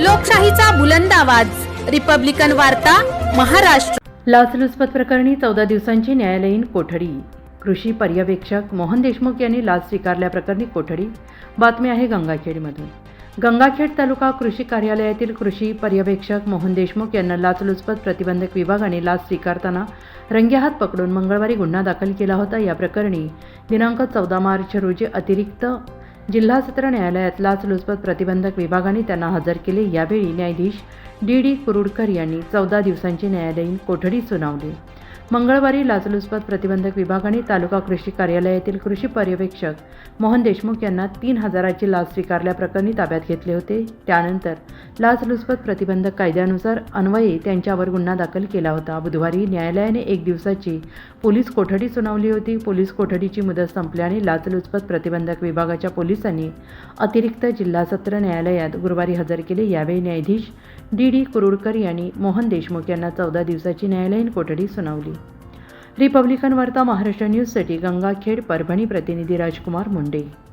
लोकशाहीचा बुलंद आवाज. रिपब्लिकन वार्ता महाराष्ट्र. लाचलुचपत प्रकरणी चौदा दिवसांची न्यायालयीन कोठडी. कृषी पर्यवेक्षक मोहन देशमुख यांनी लाच स्वीकारल्याप्रकरणी कोठडी. बातमी आहे गंगाखेडमधून. गंगाखेड तालुका कृषी कार्यालयातील कृषी पर्यवेक्षक मोहन देशमुख यांना लाचलुचपत प्रतिबंधक विभागाने लाच स्वीकारताना रंगेहात पकडून मंगळवारी गुन्हा दाखल केला होता. या प्रकरणी दिनांक चौदा मार्च रोजी अतिरिक्त जिल्हा सत्र न्यायालयात लाचलुचपत प्रतिबंधक विभागाने त्यांना हजर केले. यावेळी न्यायाधीश डी डी कुरुडकर यांनी चौदा दिवसांची न्यायालयीन कोठडी सुनावली. मंगळवारी लाचलुचपत प्रतिबंधक विभागाने तालुका कृषी कार्यालयातील कृषी पर्यवेक्षक मोहन देशमुख यांना तीन हजाराची लाच स्वीकारल्याप्रकरणी ताब्यात घेतले होते. त्यानंतर लाचलुचपत प्रतिबंधक कायद्यानुसार अन्वये त्यांच्यावर गुन्हा दाखल केला होता. बुधवारी न्यायालयाने एक दिवसाची पोलीस कोठडी सुनावली होती. पोलीस कोठडीची मुदत संपल्याने लाचलुचपत प्रतिबंधक विभागाच्या पोलिसांनी अतिरिक्त जिल्हा सत्र न्यायालयात गुरुवारी हजर केले. यावेळी न्यायाधीश डी डी कुरुडकर यांनी मोहन देशमुख यांना चौदा दिवसाची न्यायालयीन कोठडी सुनावली. रिपब्लिकन वार्ता महाराष्ट्र न्यूजसाठी गंगाखेड परभणी प्रतिनिधी राजकुमार मुंडे.